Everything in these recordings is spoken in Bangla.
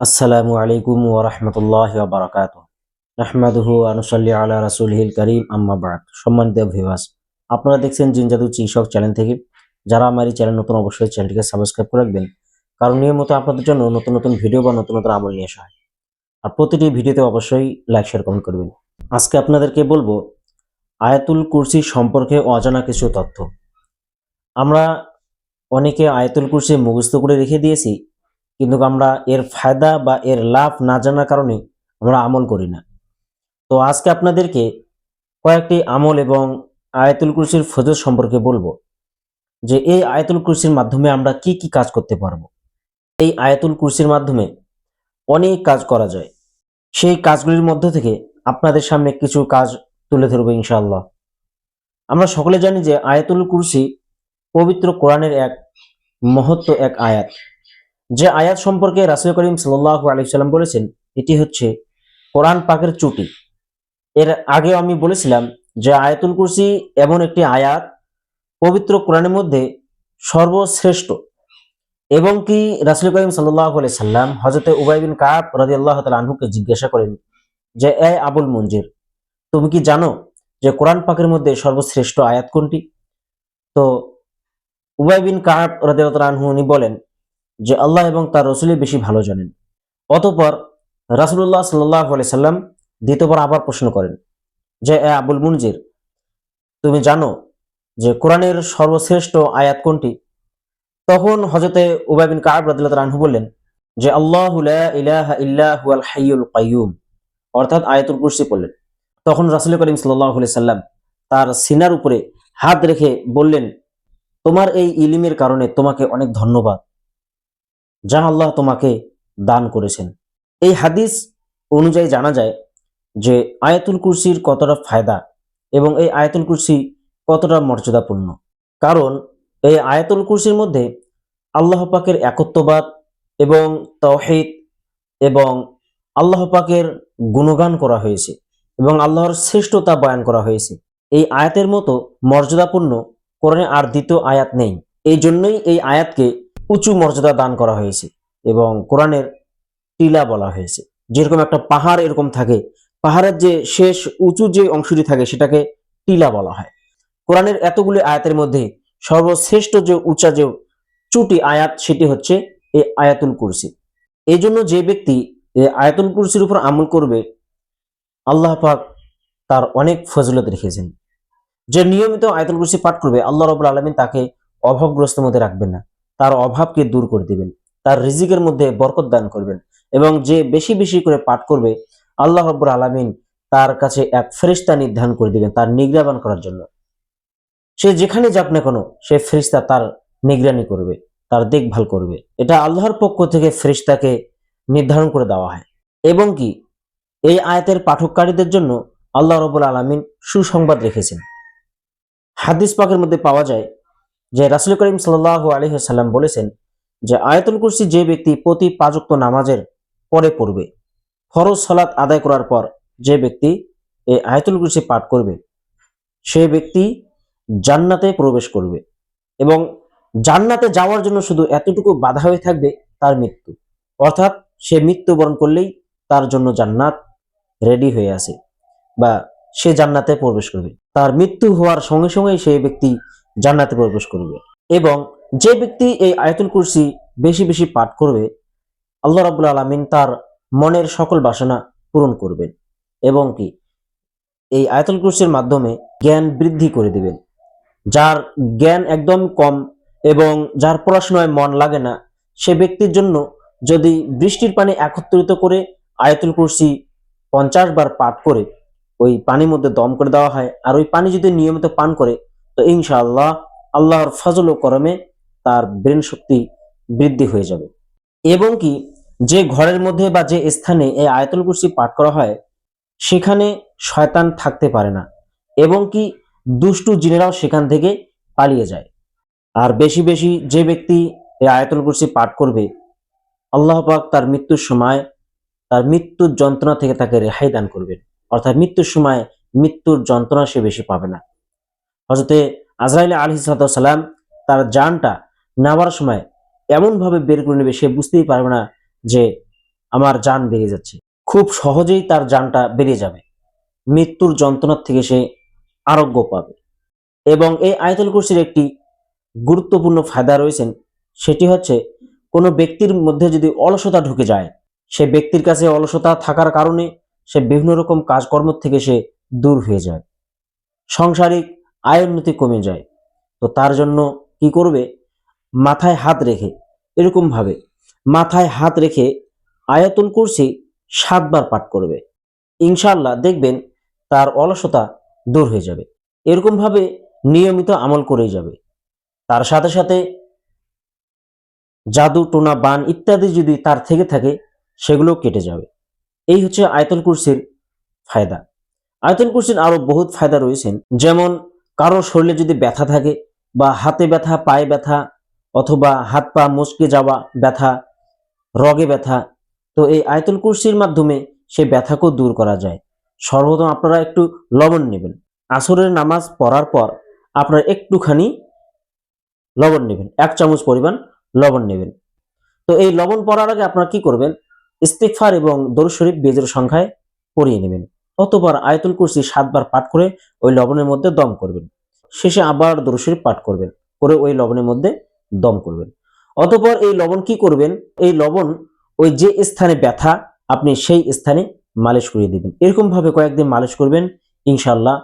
আসসালামু আলাইকুম ওরহমতুল্লাহ বারকাত আহমাদুহু আনুসাল্লি আলা রাসুলহিল করিম, আম্মা বাদ। সম্মানিত ভিভাস আপনারা দেখছেন জিনজাদু চিকিৎসক চ্যানেল থেকে। যারা আমার এই চ্যানেল নতুন, অবশ্যই চ্যানেলটিকে সাবস্ক্রাইব করে রাখবেন। কারণ নিয়মিত আপনাদের জন্য নতুন নতুন ভিডিও বা নতুন নতুন আমল নিয়ে আসা হয়। আর প্রতিটি ভিডিওতে অবশ্যই লাইক শেয়ার কমেন্ট করবেন। আজকে আপনাদেরকে বলব, আয়াতুল কুরসি সম্পর্কে অজানা কিছু তথ্য। আমরা অনেকে আয়াতুল কুরসি মুখস্থ করে রেখে দিয়েছি কিন্তু আমরা এর ফায়দা বা এর লাভ না জানার কারণে আমরা আমল করি না। তো আজকে আপনাদেরকে কয়েকটি আমল এবং আয়াতুল কুরসির ফজর সম্পর্কে বলব যে এই আয়াতুল কুরসির মাধ্যমে আমরা কি কি কাজ করতে পারব। এই আয়াতুল কুরসির মাধ্যমে অনেক কাজ করা যায়। সেই কাজগুলির মধ্য থেকে আপনাদের সামনে কিছু কাজ তুলে ধরবো ইনশাআল্লাহ। আমরা সকলে জানি যে আয়াতুল কুরসি পবিত্র কোরআনের এক মহত্ব এক আয়াত। যে আয়াত সম্পর্কে রাসুল করিম সাল্লাহ আলাইসাল্লাম বলেছেন, এটি হচ্ছে কোরআন পাকের চুটি। এর আগে আমি বলেছিলাম যে আয়াতুল কুরসি এমন একটি আয়াত পবিত্র কোরআনের মধ্যে সর্বশ্রেষ্ঠ। এবং কি রাসুল করিম সাল্লাহ সাল্লাম হজরতে উবাই বিন কাব রাজি আল্লাহ আনহুকে জিজ্ঞাসা করেন যে, এ আবুল মঞ্জির, তুমি কি জানো যে কোরআন পাকের মধ্যে সর্বশ্রেষ্ঠ আয়াত কোনটি? তো উবাই বিন কাব রাজি আনহু উনি বলেন যে আল্লাহ এবং তার রসুলই বেশি ভালো জানেন। অতপর রাসুল্লাহ সাল্লাহ আলি সাল্লাম দ্বিতীয়বার আবার প্রশ্ন করেন যে, এ আবুল মুনজির, তুমি জানো যে কোরআনের সর্বশ্রেষ্ঠ আয়াত কোনটি? তখন হজরতে উবাইবিন কাব আনহু বললেন যে, আল্লাহ ইলাহা ইল্লাহুয়াল হাইয়ুল অর্থাৎ আয়াতুল কুরসি পড়লেন। তখন রাসুল করিম সাল্লাহ সাল্লাম তার সিনার উপরে হাত রেখে বললেন, তোমার এই ইলিমের কারণে তোমাকে অনেক ধন্যবাদ। যা আল্লাহ তোমাকে দান করেছেন। এই হাদিস অনুযায়ী জানা যায় যে আয়াতুল কুরসির কতটা ফায়দা এবং এই আয়াতুল কুরসি কতটা মর্যাদাপূর্ণ। কারণ এই আয়াতুল কুরসির মধ্যে আল্লাহ পাকের একত্ববাদ এবং তৌহিদ এবং আল্লাহ পাকের গুণগান করা হয়েছে এবং আল্লাহর শ্রেষ্ঠতা বয়ান করা হয়েছে। এই আয়াতের মতো মর্যাদাপূর্ণ কোরআনে আর দ্বিতীয় আয়াত নেই। এই জন্যই এই আয়াতকে উঁচু মর্যাদা দান করা হয়েছে এবং কোরআনের টিলা বলা হয়েছে। যেরকম একটা পাহাড় এরকম থাকে, পাহাড়ের যে শেষ উঁচু যে অংশটি থাকে সেটাকে টিলা বলা হয়। কোরআনের এতগুলি আয়াতের মধ্যে সর্বশ্রেষ্ঠ যে উঁচা যে চুটি আয়াত সেটি হচ্ছে এই আয়াতুল কুরসি। এই জন্য যে ব্যক্তি আয়াতুল কুরসির উপর আমল করবে, আল্লাহ পাক তার অনেক ফজলত রেখেছেন। যে নিয়মিত আয়াতুল কুরসি পাঠ করবে, আল্লাহ রবুল আলমিন তাকে অভাবগ্রস্ত মধ্যে রাখবেন না। তার অভাবকে দূর করে দিবেন। তার রিজিকের মধ্যে বরকত দান করবেন এবং যে বেশি বেশি করে পাঠ করবে, আল্লাহ রব্বুর আলমিন তার কাছে এক ফেরিস্তা নির্ধারণ করে দিবেন তার নিগ্রাবান করার জন্য। সে যেখানে যাক না কেন, সে ফেরিস্তা তার নিগরানি করবে, তার দেখভাল করবে। এটা আল্লাহর পক্ষ থেকে ফেরিস্তাকে নির্ধারণ করে দেওয়া হয়। এবং কি, এই আয়াতের পাঠককারীদের জন্য আল্লাহ রবুল আলমিন সুসংবাদ রেখেছেন। হাদিস পাকের মধ্যে পাওয়া যায় যে রাসুল করিম সাল্লাহ আলহিহাল্লাম বলেছেন যে আয়াতুল কুরসি যে ব্যক্তি প্রতি পাযুক্ত নামাজের পরে পড়বে, ফরজ সালাত আদায় করার পর যে ব্যক্তি এই আয়াতুল কুরসি পাঠ করবে, সে ব্যক্তি জান্নাতে প্রবেশ করবে এবং জান্নাতে যাওয়ার জন্য শুধু এতটুকু বাধা হয়ে থাকবে তার মৃত্যু। অর্থাৎ সে মৃত্যুবরণ করলেই তার জন্য জান্নাত রেডি হয়ে আছে বা সে জান্নাতে প্রবেশ করবে। তার মৃত্যু হওয়ার সঙ্গে সঙ্গেই সেই ব্যক্তি জান্নাতে প্রবেশ করবে। এবং যে ব্যক্তি এই আয়াতুল কুরসি বেশি বেশি পাঠ করবে, আল্লাহ রাবুল আলমিন তার মনের সকল বাসনা পূরণ করবেন এবং কি? এই আয়াতুল কুরসির মাধ্যমে জ্ঞান বৃদ্ধি করে দিবেন। যার জ্ঞান একদম কম এবং যার পড়াশোনায় মন লাগে না, সে ব্যক্তির জন্য যদি বৃষ্টির পানি একত্রিত করে আয়াতুল কুরসি পঞ্চাশ বার পাঠ করে, ওই পানির মধ্যে দম করে দেওয়া হয়, আর ওই পানি যদি নিয়মিত পান করে তো ইনশাআল্লাহ আল্লাহর ফজল ও করমে তার ব্রেন শক্তি বৃদ্ধি হয়ে যাবে। এবং কি যে ঘরের মধ্যে বা যে স্থানে এই আয়তুল কুরসি পাঠ করা হয়, সেখানে শয়তান থাকতে পারে না এবং কি দুষ্টু জিনেরাও সেখান থেকে পালিয়ে যায়। আর বেশি বেশি যে ব্যক্তি এই আয়াতুল কুরসি পাঠ করবে, আল্লাহ পাক তার মৃত্যুর সময় তার মৃত্যুর যন্ত্রণা থেকে তাকে রেহাই দান করবেন। অর্থাৎ মৃত্যুর সময় মৃত্যুর যন্ত্রণা সে বেশি পাবে না। হজরতে আজরাইল আলহি সালাম তার জানটা নেওয়ার সময় এমনভাবে বের করে নেবে, সে বুঝতেই পারবে না যে আমার যান বেরিয়ে যাচ্ছে। খুব সহজেই তার যানটা বেরিয়ে যাবে। মৃত্যুর যন্ত্রণার থেকে সে আরোগ্য পাবে। এবং এই আয়তল কুরসির একটি গুরুত্বপূর্ণ ফায়দা রয়েছেন, সেটি হচ্ছে কোনো ব্যক্তির মধ্যে যদি অলসতা ঢুকে যায়, সে ব্যক্তির কাছে অলসতা থাকার কারণে সে বিভিন্ন রকম কাজকর্ম থেকে সে দূর হয়ে যায়। সাংসারিক আয় উন্নতি কমে যায়। তো তার জন্য কি করবে? মাথায় হাত রেখে এরকম ভাবে মাথায় হাত রেখে আয়াতুল কুরসি সাতবার পাঠ করবে। ইনশাআল্লাহ দেখবেন তার অলসতা দূর হয়ে যাবে। এরকম ভাবে নিয়মিত আমল করেই যাবে। তার সাথে সাথে জাদু, টোনা, বান ইত্যাদি যদি তার থেকে থাকে সেগুলো কেটে যাবে। এই হচ্ছে আয়তুল কুরসির ফায়দা। আয়তুল কুরসির আরও বহুত ফায়দা রয়েছেন। যেমন কারও শরীরে যদি ব্যথা থাকে বা হাতে ব্যথা, পায়ে ব্যথা অথবা হাত পা মুচকে যাওয়া ব্যথা, রগে ব্যথা, তো এই আয়তুল কুরসির মাধ্যমে সে ব্যথাকেও দূর করা যায়। সর্বপ্রথম আপনারা একটু লবণ নেবেন। আসরের নামাজ পড়ার পর আপনারা একটুখানি লবণ নেবেন। এক চামচ পরিমাণ লবণ নেবেন। তো এই লবণ পড়ার আগে আপনারা কি করবেন? ইস্তিকফার এবং দরুদ শরীফ বেজের সংখ্যায় পড়িয়ে নেবেন। অতবার আয়তুল কুরসি সাতবার পাঠ করে ওই লবণের মধ্যে দম করবেন। শেষে আবার দরুদ শরীফ পাঠ করবেন, করে ওই লবণের মধ্যে দম করবেন। অতপর এই লবণ কি করবেন? এই লবণ ওই যে স্থানে ব্যথা, আপনি সেই স্থানে মালিশ করিয়ে দিবেন। এরকম ভাবে কয়েকদিন মালিশ করবেন ইনশাল্লাহ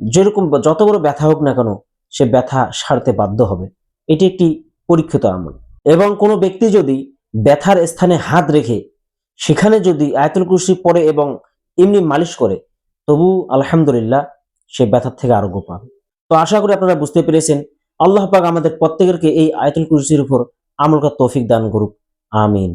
যেরকম যত বড় ব্যথা হোক না কেন, সে ব্যথা সারতে বাধ্য হবে। এটি একটি পরীক্ষিত আমল। এবং কোনো ব্যক্তি যদি ব্যথার স্থানে হাত রেখে, সেখানে যদি আয়তুল কুরসি পড়ে এবং এমনি মালিশ করে, তবু আলহামদুলিল্লাহ সে ব্যথার থেকে আরোগ্য পান তো আশা করি আপনারা বুঝতে পেরেছেন, আল্লাহ পাক আমাদের প্রত্যেকেরকে এই আয়তুল কুরসির উপর আমল করার তৌফিক দান করুক। আমিন।